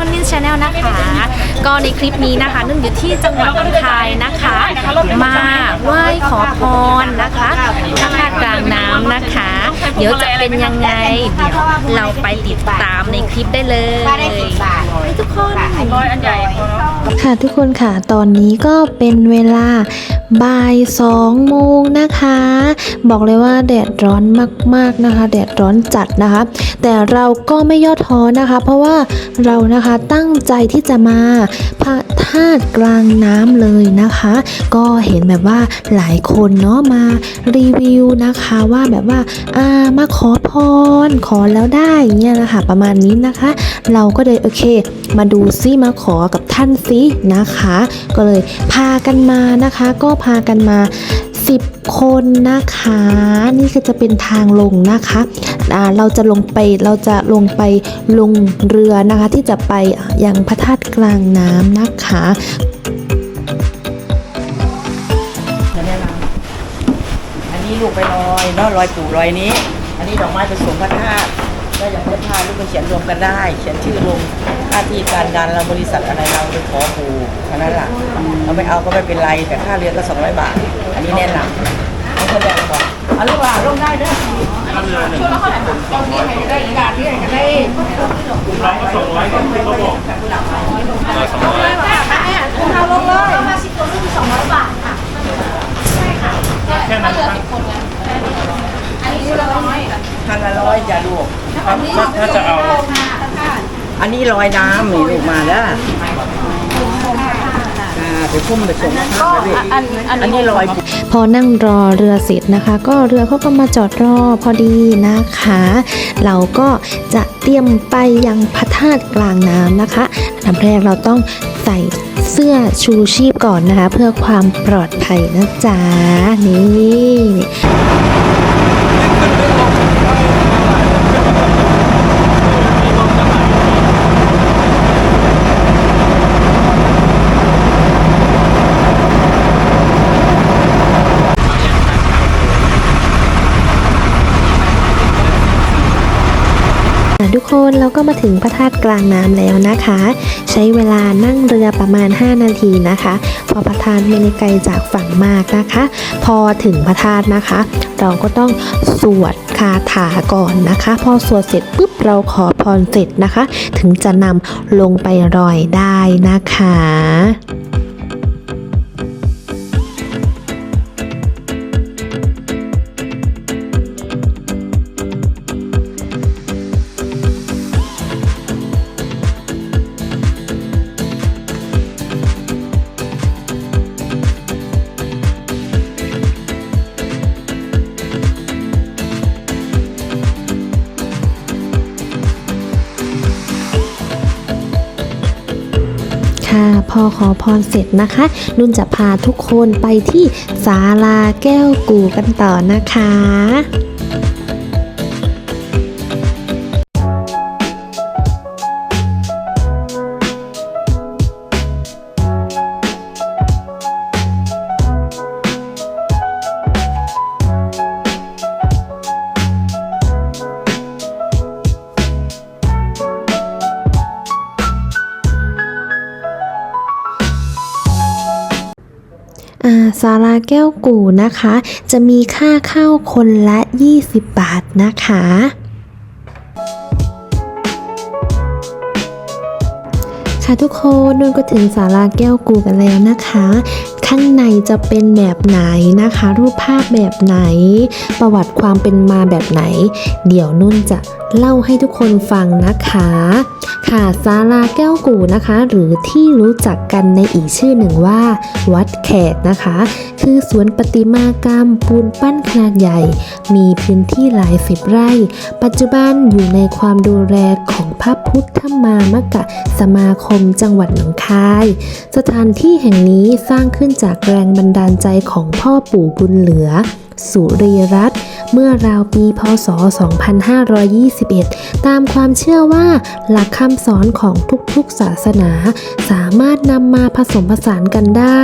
มันนินชาแนลนะคะ ก็ในคลิปนี้นะคะนึ่งอยู่ที่จังหวัดหนองคายนะคะ มาไหว้ขอพรนะคะพระธาตุกลางน้ำนะคะ เดี๋ยวจะเป็นยังไงเดี๋ยวเราไปติดตามในคลิปได้เลยทุกคนร้อยอันใหญ่ค่ะทุกคนค่ะ ตอนนี้ก็เป็นเวลา บ่ายสองโมงนะคะ บอกเลยว่าแดดร้อนมากๆนะคะ แดดร้อนจัดนะคะ แต่เราก็ไม่ย่อท้อนะคะ เพราะว่าเรานะคะตั้งใจที่จะมาพระธาตุกลางน้ำเลยนะคะ ก็เห็นแบบว่าหลายคนเนาะมารีวิวนะคะว่าแบบว่าอ่ามาขอพรขอแล้วได้เนี่ยนะคะประมาณนี้นะคะ เราก็เลยโอเค มาดูซิมาขอกับท่านซินะคะ ก็เลยพากันมานะคะก็พากันมา 10 คนนะคะ นี่ก็จะเป็นทางลงนะคะเราจะลงไปเราจะลงไปลงเรือนะคะที่จะไปยังพระธาตุกลางน้ำนะคะอันนี้ลูกไปลอยเนาะลอยปู่ลอยนี้ อันนี้ดอกไม้ไปส่งพระธาตุ ก็อยากไห้พาลูกไปเขียนรวมกันได้ เขียนชื่อลงมหน้าที่การงานเราบริษัทอะไรเราไปขอครูเท่านั้นแหละเราไม่เอาก็ไม่เป็นไรแต่ค่าเรียนก็สองร้อยบาท อันนี้แน่นอนเอาคนแดงก่อนเอาลูกหลานลงได้เด้อช่วงละเท่าไหร่คะตอนนี้ใครจะได้การที่ไหนจะได้คุร้ก็สองร้อยที่เขาบอกสองร้ยางละร้อยจะลูก ถ้าจะเอา อั นนี้ลอยน้ำนี่ลูกมาแล้วอ่าไปพุ่มไปส่งพระธาตุอันอันนี้ลอยปู่พอนั่งรอเรือเสร็จนะคะ ก็เรือเขาก็มาจอดรอพอดีนะคะ เราก็จะเตรียมไปยังพระธาตุกลางน้ำนะคะอันดับแรกเราต้องใส่เสื้อชูชีพก่อนนะคะ เพื่อความปลอดภัยนะจ๊ะนี่ ทุกคนเราก็มาถึงพระธาตุกลางน้ำแล้วนะคะ ใช้เวลานั่งเรือประมาณ 5 นาทีนะคะ พอพระธาตุไม่ได้ไกลจากฝั่งมากนะคะ พอถึงพระธาตุนะคะ เราก็ต้องสวดคาถาก่อนนะคะ พอสวดเสร็จปุ๊บเราขอพรเสร็จนะคะ ถึงจะนำลงไปรอยได้นะคะ อขอพรเสร็จนะคะ นุ่นจะพาทุกคนไปที่ศาลาแก้วกูกันต่อนะคะ ซาศาลาแก้วกู่นะคะ จะมีค่าเข้าคนละ 20 บาทนะคะค่ะทุกคนนุ่นก็ถึงศาลาแก้วกูกันแล้วนะคะ ข้างในจะเป็นแบบไหนนะคะ รูปภาพแบบไหน ประวัติความเป็นมาแบบไหน เดี๋ยวนุ่นจะเล่าให้ทุกคนฟังนะคะ ค่ะศาลาแก้วกูนะคะ หรือที่รู้จักกันในอีกชื่อหนึ่งว่า วัดแขกนะคะ คือสวนประติมากรรมปูนปั้นขนาดใหญ่ มีพื้นที่หลายสิบไร่ ปัจจุบันอยู่ในความดูแลของพระพุทธมามกะสมาคมจังหวัดหนองคาย สถานที่แห่งนี้สร้างขึ้นจากแรงบันดาลใจของพ่อปู่บุญเหลือ สุริยรัตน์เมื่อราวปีพศ 2521 ตามความเชื่อว่าหลักคำสอนของทุกๆศาสนา สามารถนำมาผสมผสานกันได้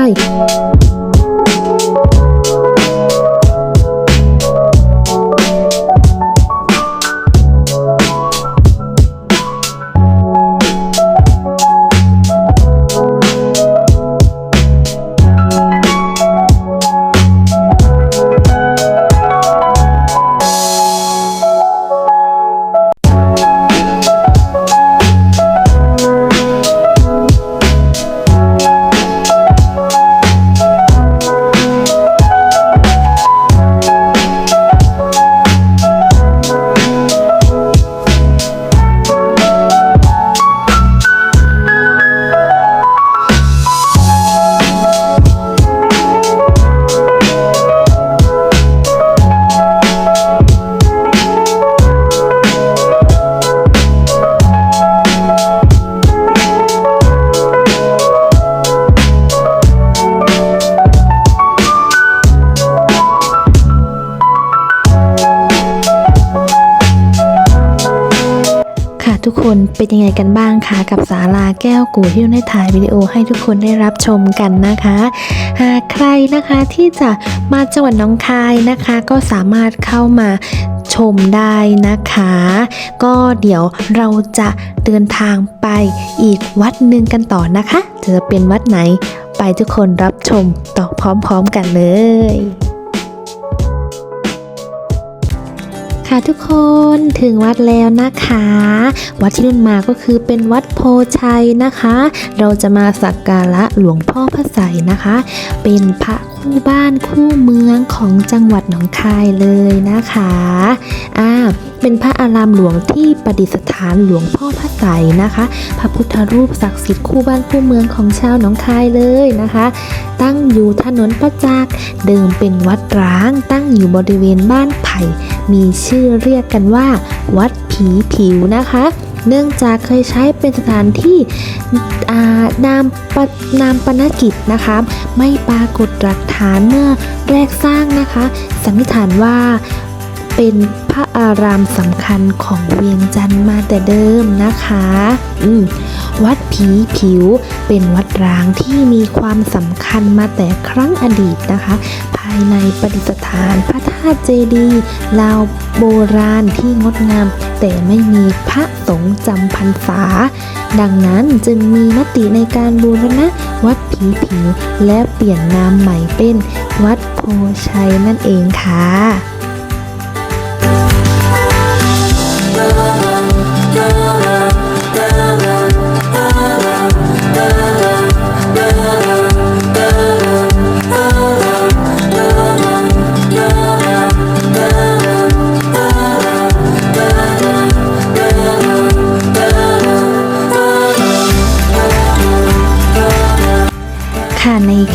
คนเป็นยังไงกันบ้างคะกับศาลาแก้วกูที่ได้ถ่ายวิดีโอให้ทุกคนได้รับชมกันนะคะ หากใครนะคะที่จะมาจังหวัดน้องคายนะคะ ก็สามารถเข้ามาชมได้นะคะ ก็เดี๋ยวเราจะเดินทางไปอีกวัดหนึ่งกันต่อนะคะ จะเป็นวัดไหนไปทุกคนรับชมต่อพร้อมๆกันเลย ค่ะทุกคนถึงวัดแล้วนะคะ วัดที่นุ่นมาก็คือเป็นวัดโพชัยนะคะ เราจะมาสักการะหลวงพ่อพระไสนะคะ เป็นพระคู่บ้านคู่เมืองของจังหวัดหนองคายเลยนะคะอ่าเป็นพระอารามหลวงที่ประดิษฐานหลวงพ่อพระไสนะคะ พระพุทธรูปศักดิ์สิทธิ์คู่บ้านคู่เมืองของชาวหนองคายเลยนะคะ ตั้งอยู่ถนนประจักษ์เดิมเป็นวัดร้างตั้งอยู่บริเวณบ้านไผ่ มีชื่อเรียกกันว่า วัดผีผิวนะคะ เนื่องจากเคยใช้เป็นสถานที่นามปนามปนกิจนะคะ ไม่ปรากฏหลักฐานเมื่อแรกสร้างนะคะ สันนิษฐานว่า เป็นพระอารามสำคัญของเวียงจันทร์มาแต่เดิมนะคะ อืมวัดผีผิวเป็นวัดร้างที่มีความสำคัญมาแต่ครั้งอดีตนะคะ ภายในประดิษฐานพระธาตุเจดีย์ลาวโบราณที่งดงาม แต่ไม่มีพระสงฆ์จำพรรษา ดังนั้นจึงมีมติในการบูรณะวัดผีผิวและเปลี่ยนนามใหม่เป็นวัดโพชัยนั่นเองค่ะ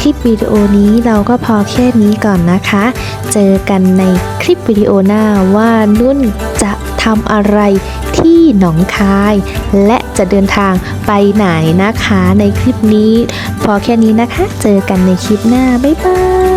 ลิปวิดีโอนี้เราก็พอแค่นี้ก่อนนะคะ เจอกันในคลิปวิดีโอหน้าว่านุ่นจะทำอะไรที่หนองคาย และจะเดินทางไปไหนนะคะในคลิปนี้ พอแค่นี้นะคะ เจอกันในคลิปหน้า บ๊ายบาย